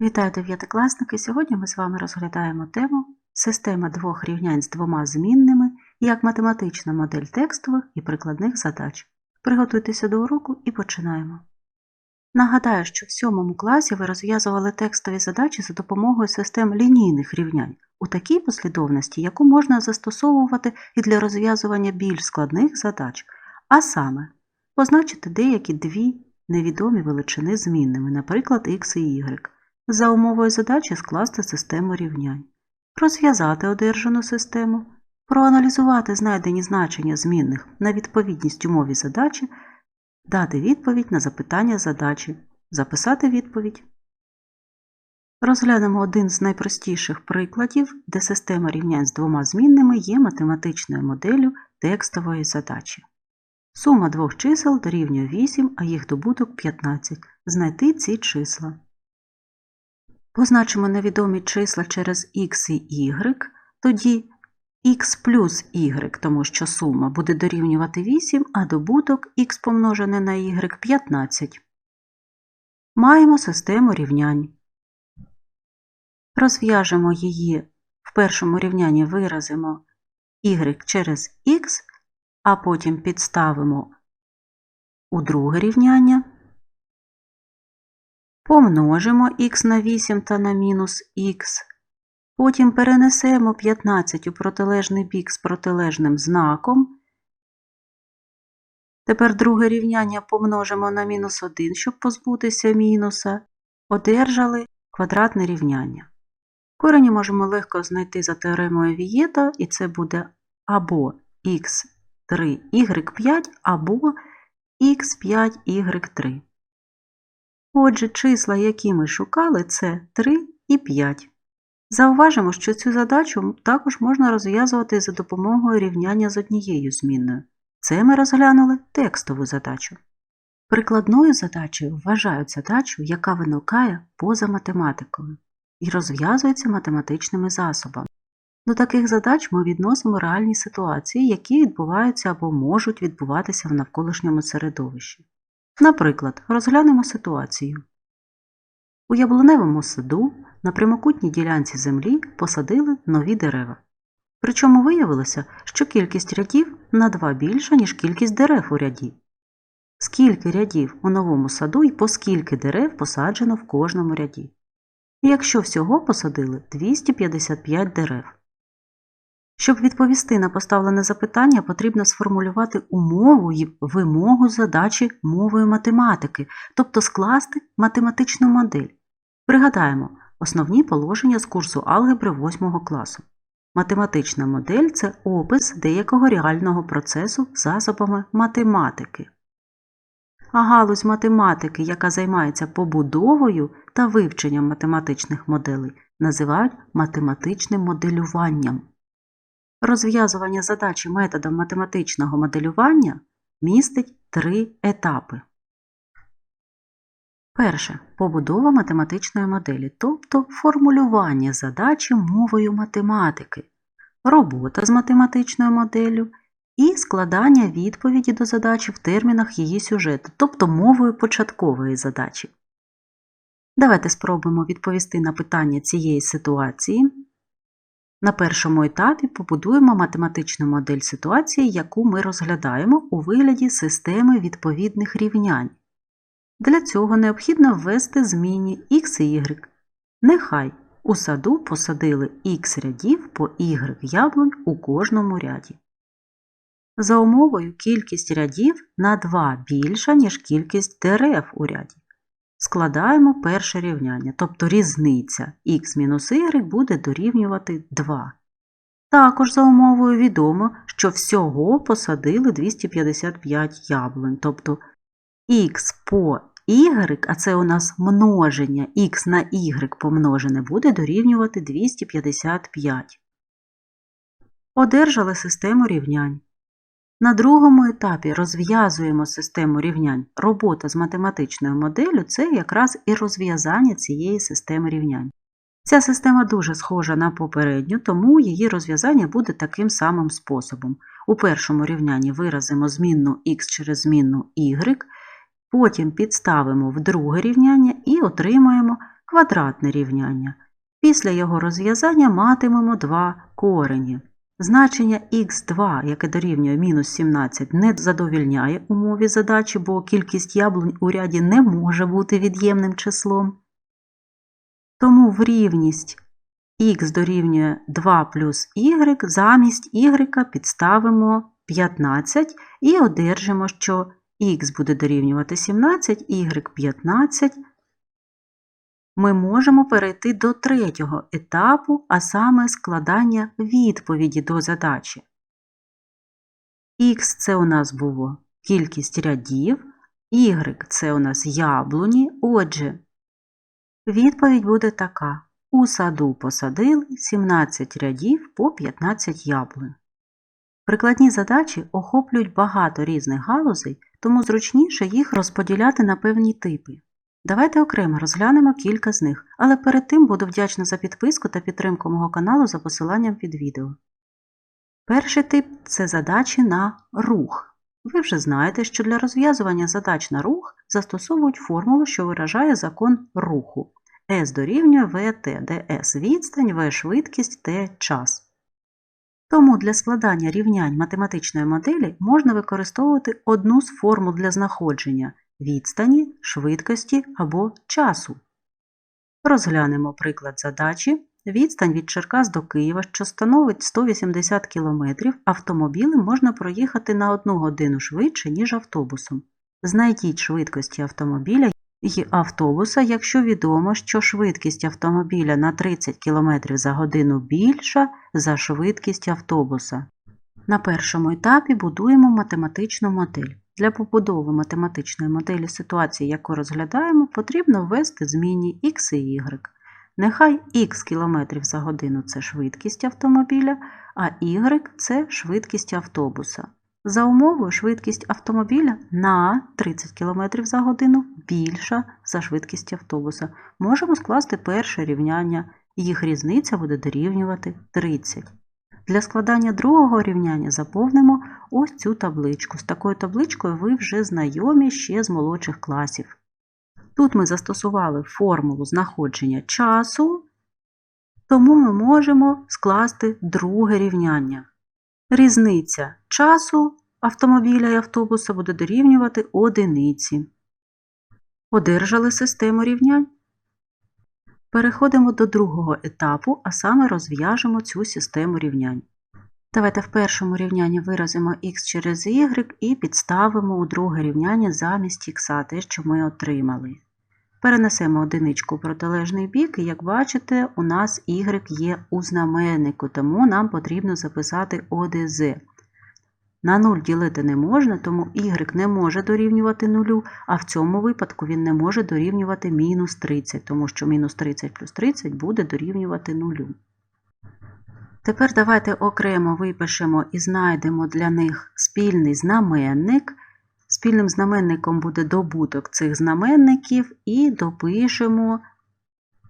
Вітаю дев'ятикласники! Сьогодні ми з вами розглядаємо тему Система двох рівнянь з двома змінними як математична модель текстових і прикладних задач. Приготуйтеся до уроку і починаємо. Нагадаю, що в сьомому класі ви розв'язували текстові задачі за допомогою систем лінійних рівнянь у такій послідовності, яку можна застосовувати і для розв'язування більш складних задач, а саме позначити деякі дві невідомі величини змінними, наприклад, x і y. За умовою задачі скласти систему рівнянь, розв'язати одержану систему, проаналізувати знайдені значення змінних на відповідність умові задачі, дати відповідь на запитання задачі, записати відповідь. Розглянемо один з найпростіших прикладів, де система рівнянь з двома змінними є математичною моделлю текстової задачі. Сума двох чисел дорівнює 8, а їх добуток 15. Знайти ці числа. Позначимо невідомі числа через x і y, тоді x плюс y, тому що сума буде дорівнювати 8, а добуток x помножене на y 15. Маємо систему рівнянь. Розв'яжемо її в першому рівнянні виразимо y через x, а потім підставимо у друге рівняння. Помножимо х на 8 та на мінус х. Потім перенесемо 15 у протилежний бік з протилежним знаком. Тепер друге рівняння помножимо на мінус 1, щоб позбутися мінуса. Одержали квадратне рівняння. Корені можемо легко знайти за теоремою Вієта, і це буде або х3 y5, або х5 y3. Отже, числа, які ми шукали, це 3 і 5. Зауважимо, що цю задачу також можна розв'язувати за допомогою рівняння з однією змінною. Це ми розглянули текстову задачу. Прикладною задачею вважають задачу, яка виникає поза математикою і розв'язується математичними засобами. До таких задач ми відносимо реальні ситуації, які відбуваються або можуть відбуватися в навколишньому середовищі. Наприклад, розглянемо ситуацію. У яблуневому саду на прямокутній ділянці землі посадили нові дерева. Причому виявилося, що кількість рядів на 2 більша, ніж кількість дерев у ряді. Скільки рядів у новому саду і по скільки дерев посаджено в кожному ряді. І якщо всього посадили 255 дерев. Щоб відповісти на поставлене запитання, потрібно сформулювати умову і вимогу задачі мовою математики, тобто скласти математичну модель. Пригадаємо основні положення з курсу алгебри 8 класу. Математична модель це опис деякого реального процесу засобами математики. А галузь математики, яка займається побудовою та вивченням математичних моделей, називають математичним моделюванням. Розв'язування задачі методом математичного моделювання містить три етапи. Перше побудова математичної моделі, тобто формулювання задачі мовою математики, робота з математичною моделлю і складання відповіді до задачі в термінах її сюжету, тобто мовою початкової задачі. Давайте спробуємо відповісти на питання цієї ситуації. На першому етапі побудуємо математичну модель ситуації, яку ми розглядаємо у вигляді системи відповідних рівнянь. Для цього необхідно ввести змінні x і y. Нехай у саду посадили x рядів по y яблунь у кожному ряді. За умовою кількість рядів на 2 більша, ніж кількість дерев у ряді. Складаємо перше рівняння, тобто різниця х-y буде дорівнювати 2. Також за умовою відомо, що всього посадили 255 яблунь, тобто х по y, а це у нас множення х на y помножене, буде дорівнювати 255. Одержали систему рівнянь. На другому етапі розв'язуємо систему рівнянь. Робота з математичною моделлю це якраз і розв'язання цієї системи рівнянь. Ця система дуже схожа на попередню, тому її розв'язання буде таким самим способом. У першому рівнянні виразимо змінну х через змінну y, потім підставимо в друге рівняння і отримаємо квадратне рівняння. Після його розв'язання матимемо два корені. Значення х2, яке дорівнює мінус 17, не задовільняє умові задачі, бо кількість яблунь у ряді не може бути від'ємним числом. Тому в рівність х дорівнює 2 плюс y, замість y підставимо 15 і одержимо, що х буде дорівнювати 17, y 15. Ми можемо перейти до третього етапу, а саме складання відповіді до задачі. Х це у нас було кількість рядів, y це у нас яблуні. Отже, відповідь буде така. У саду посадили 17 рядів по 15 яблунь. Прикладні задачі охоплюють багато різних галузей, тому зручніше їх розподіляти на певні типи. Давайте окремо розглянемо кілька з них, але перед тим буду вдячна за підписку та підтримку мого каналу за посиланням під відео. Перший тип це задачі на рух. Ви вже знаєте, що для розв'язування задач на рух застосовують формулу, що виражає закон руху. S дорівнює VT, де S відстань, V швидкість, T час. Тому для складання рівнянь математичної моделі можна використовувати одну з формул для знаходження відстані, швидкості або часу. Розглянемо приклад задачі. Відстань від Черкас до Києва, що становить 180 км, автомобілем можна проїхати на 1 годину швидше, ніж автобусом. Знайдіть швидкості автомобіля і автобуса, якщо відомо, що швидкість автомобіля на 30 км за годину більша за швидкість автобуса. На першому етапі будуємо математичну модель. Для побудови математичної моделі ситуації, яку розглядаємо, потрібно ввести змінні x і y. Нехай х км за годину це швидкість автомобіля, а y це швидкість автобуса. За умовою швидкість автомобіля на 30 км за годину більша за швидкість автобуса. Можемо скласти перше рівняння, їх різниця буде дорівнювати 30. Для складання другого рівняння заповнимо ось цю табличку. З такою табличкою ви вже знайомі ще з молодших класів. Тут ми застосували формулу знаходження часу, тому ми можемо скласти друге рівняння. Різниця часу автомобіля і автобуса буде дорівнювати одиниці. Одержали систему рівнянь. Переходимо до другого етапу, а саме розв'яжемо цю систему рівнянь. Давайте в першому рівнянні виразимо х через y і підставимо у друге рівняння замість х, те, що ми отримали. Перенесемо одиничку в протилежний бік, і, як бачите, у нас y є у знаменнику, тому нам потрібно записати ОДЗ. На 0 ділити не можна, тому y не може дорівнювати 0, а в цьому випадку він не може дорівнювати мінус 30, тому що мінус 30 плюс 30 буде дорівнювати 0. Тепер давайте окремо випишемо і знайдемо для них спільний знаменник. Спільним знаменником буде добуток цих знаменників і допишемо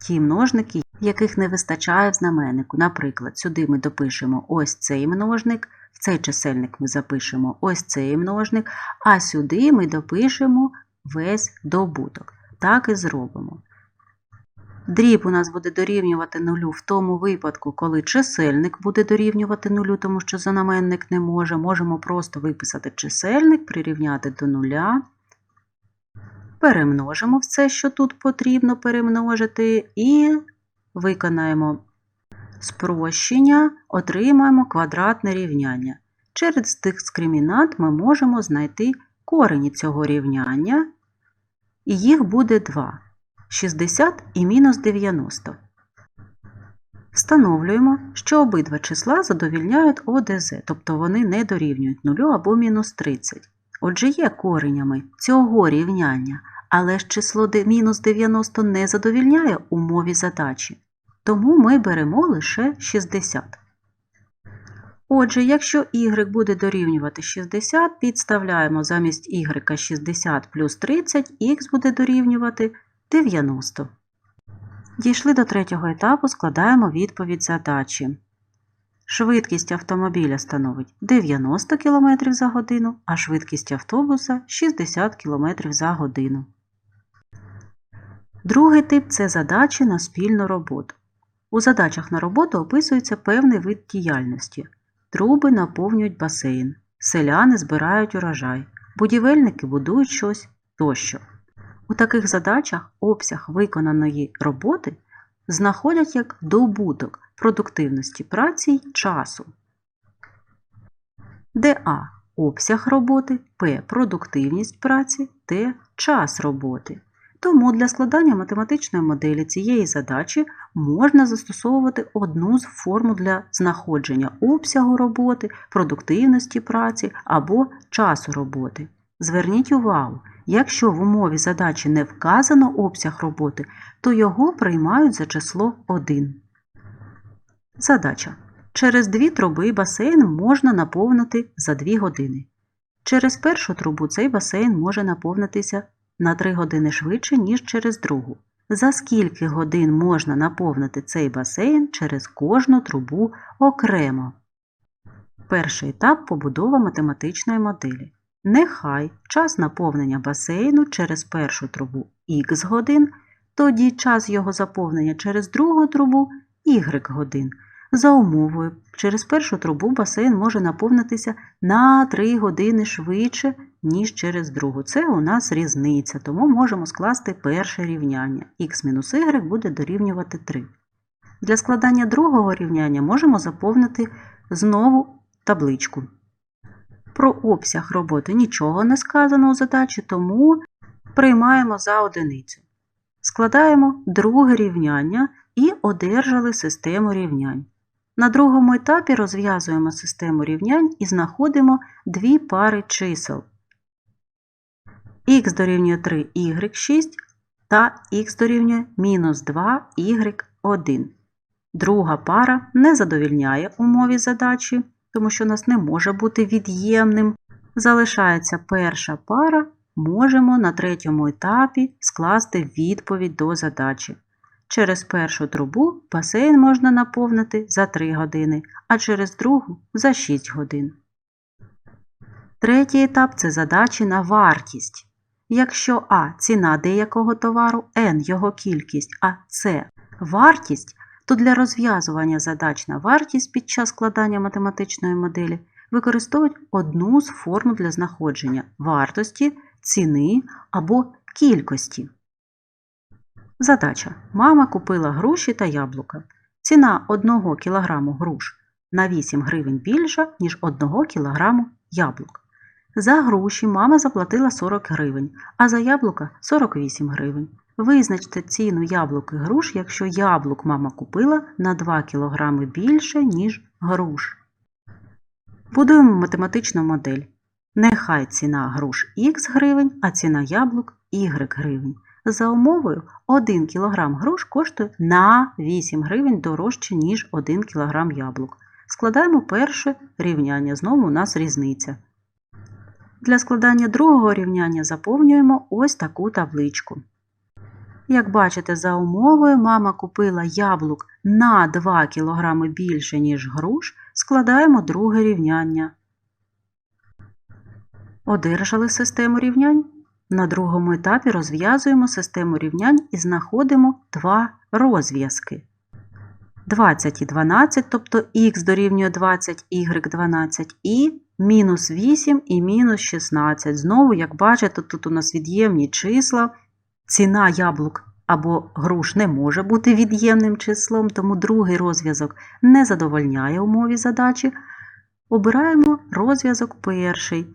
ті множники, яких не вистачає в знаменнику. Наприклад, сюди ми допишемо ось цей множник, в цей чисельник ми запишемо ось цей множник, а сюди ми допишемо весь добуток. Так і зробимо. Дріб у нас буде дорівнювати нулю в тому випадку, коли чисельник буде дорівнювати нулю, тому що знаменник не може. Можемо просто виписати чисельник, прирівняти до нуля. Перемножимо все, що тут потрібно перемножити, і виконаємо спрощення, отримаємо квадратне рівняння. Через дискримінант ми можемо знайти корені цього рівняння, і їх буде 2. 60 і мінус 90. Встановлюємо, що обидва числа задовільняють ОДЗ, тобто вони не дорівнюють 0 або мінус 30. Отже, є коренями цього рівняння, але ж число мінус 90 не задовільняє умові задачі. Тому ми беремо лише 60. Отже, якщо y буде дорівнювати 60, підставляємо замість y 60 плюс 30, х буде дорівнювати 90. Дійшли до третього етапу, складаємо відповідь задачі. Швидкість автомобіля становить 90 км за годину, а швидкість автобуса 60 км за годину. Другий тип це задачі на спільну роботу. У задачах на роботу описується певний вид діяльності. Труби наповнюють басейн, селяни збирають урожай, будівельники будують щось тощо. У таких задачах обсяг виконаної роботи знаходять як добуток продуктивності праці й часу. Де А обсяг роботи, П продуктивність праці, Т час роботи. Тому для складання математичної моделі цієї задачі можна застосовувати одну з формул для знаходження обсягу роботи, продуктивності праці або часу роботи. Зверніть увагу, якщо в умові задачі не вказано обсяг роботи, то його приймають за число 1. Задача. Через дві труби басейн можна наповнити за 2 години. Через першу трубу цей басейн може наповнитися на 3 години швидше, ніж через другу. За скільки годин можна наповнити цей басейн через кожну трубу окремо? Перший етап побудова математичної моделі. Нехай час наповнення басейну через першу трубу х годин, тоді час його заповнення через другу трубу y годин. За умовою, через першу трубу басейн може наповнитися на 3 години швидше, ніж через другу. Це у нас різниця, тому можемо скласти перше рівняння. х-y буде дорівнювати 3. Для складання другого рівняння можемо заповнити знову табличку. Про обсяг роботи нічого не сказано у задачі, тому приймаємо за одиницю. Складаємо друге рівняння і одержали систему рівнянь. На другому етапі розв'язуємо систему рівнянь і знаходимо дві пари чисел х дорівнює 3 y6 та х дорівнює мінус 2 y1. Друга пара не задовільняє умові задачі, тому що нас не може бути від'ємним. Залишається перша пара, можемо на третьому етапі скласти відповідь до задачі. Через першу трубу басейн можна наповнити за 3 години, а через другу за 6 годин. Третій етап це задачі на вартість. Якщо А ціна деякого товару, N його кількість, а С вартість, то для розв'язування задач на вартість під час складання математичної моделі використовують одну з формул для знаходження вартості, ціни або кількості. Задача. Мама купила груші та яблука. Ціна 1 кг груш на 8 гривень більша, ніж 1 кг яблук. За груші мама заплатила 40 гривень, а за яблука 48 гривень. Визначте ціну яблук і груш, якщо яблук мама купила на 2 кг більше, ніж груш. Будуємо математичну модель. Нехай ціна груш х гривень, а ціна яблук y гривень. За умовою 1 кг груш коштує на 8 гривень дорожче, ніж 1 кг яблук. Складаємо перше рівняння, знову у нас різниця. Для складання другого рівняння заповнюємо ось таку табличку. Як бачите, за умовою мама купила яблук на 2 кг більше, ніж груш, складаємо друге рівняння. Одержали систему рівнянь. На другому етапі розв'язуємо систему рівнянь і знаходимо два розв'язки. 20 і 12, тобто х дорівнює 20, y 12 і мінус 8 і мінус 16. Знову, як бачите, тут у нас від'ємні числа. Ціна яблук або груш не може бути від'ємним числом, тому другий розв'язок не задовольняє умові задачі. Обираємо розв'язок перший.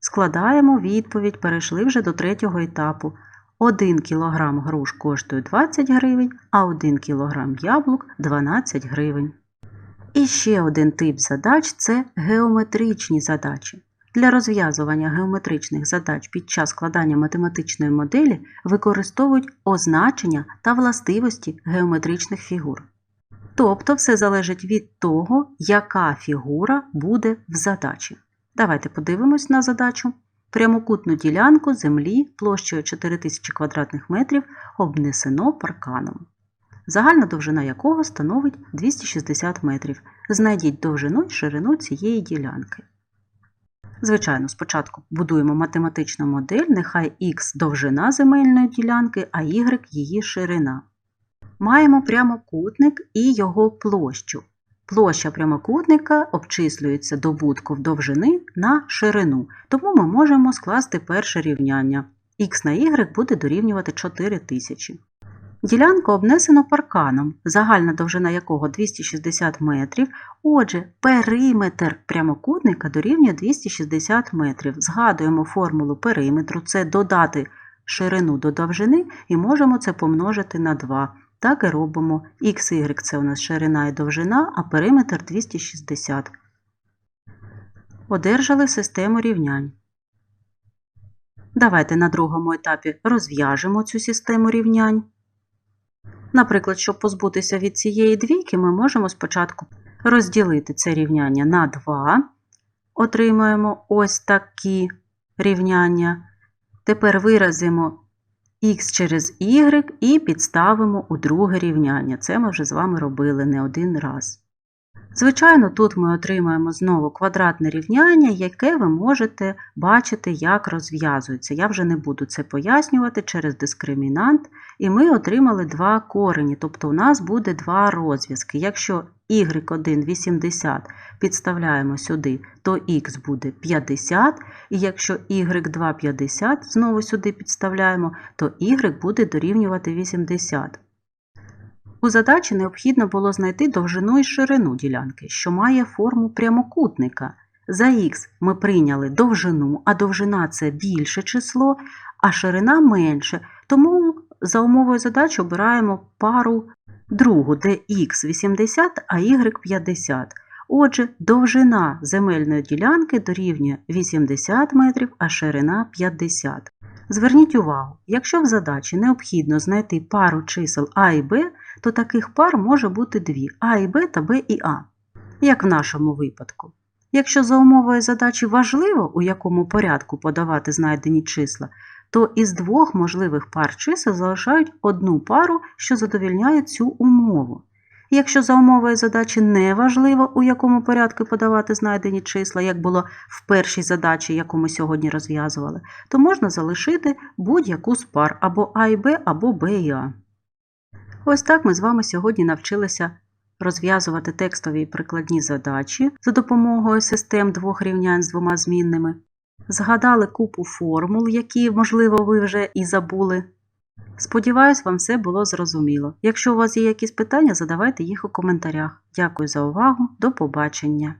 Складаємо відповідь, перейшли вже до третього етапу. 1 кг груш коштує 20 гривень, а 1 кг яблук 12 гривень. І ще один тип задач це геометричні задачі. Для розв'язування геометричних задач під час складання математичної моделі використовують означення та властивості геометричних фігур. Тобто все залежить від того, яка фігура буде в задачі. Давайте подивимось на задачу. Прямокутну ділянку землі площею 4000 квадратних метрів обнесено парканом, загальна довжина якого становить 260 метрів. Знайдіть довжину і ширину цієї ділянки. Звичайно, спочатку будуємо математичну модель, нехай х довжина земельної ділянки, а y її ширина. Маємо прямокутник і його площу. Площа прямокутника обчислюється добутком довжини на ширину, тому ми можемо скласти перше рівняння. х на y буде дорівнювати 4000. Ділянку обнесено парканом, загальна довжина якого 260 метрів. Отже, периметр прямокутника дорівнює 260 метрів. Згадуємо формулу периметру, це додати ширину до довжини і можемо це помножити на 2. Так і робимо. Х, це у нас ширина і довжина, а периметр 260. Одержали систему рівнянь. Давайте на другому етапі розв'яжемо цю систему рівнянь. Наприклад, щоб позбутися від цієї двійки, ми можемо спочатку розділити це рівняння на 2. Отримаємо ось такі рівняння. Тепер виразимо х через y і підставимо у друге рівняння. Це ми вже з вами робили не один раз. Звичайно, тут ми отримаємо знову квадратне рівняння, яке ви можете бачити, як розв'язується. Я вже не буду це пояснювати через дискримінант. І ми отримали два корені, тобто у нас буде два розв'язки. Якщо y1 80 підставляємо сюди, то х буде 50, і якщо y2 50 знову сюди підставляємо, то y буде дорівнювати 80. У задачі необхідно було знайти довжину і ширину ділянки, що має форму прямокутника. За х ми прийняли довжину, а довжина це більше число, а ширина менше. Тому за умовою задачі обираємо пару другу, де х 80, а y 50. Отже, довжина земельної ділянки дорівнює 80 метрів, а ширина 50. Зверніть увагу, якщо в задачі необхідно знайти пару чисел А і Б, то таких пар може бути дві А і Б та Б і А, як в нашому випадку. Якщо за умовою задачі важливо, у якому порядку подавати знайдені числа, то із двох можливих пар чисел залишають одну пару, що задовільняє цю умову. Якщо за умовою задачі не важливо, у якому порядку подавати знайдені числа, як було в першій задачі, яку ми сьогодні розв'язували, то можна залишити будь-яку з пар або А і Б, або Б і А. Ось так ми з вами сьогодні навчилися розв'язувати текстові і прикладні задачі за допомогою систем двох рівнянь з двома змінними. Згадали купу формул, які, можливо, ви вже і забули. Сподіваюсь, вам все було зрозуміло. Якщо у вас є якісь питання, задавайте їх у коментарях. Дякую за увагу, до побачення!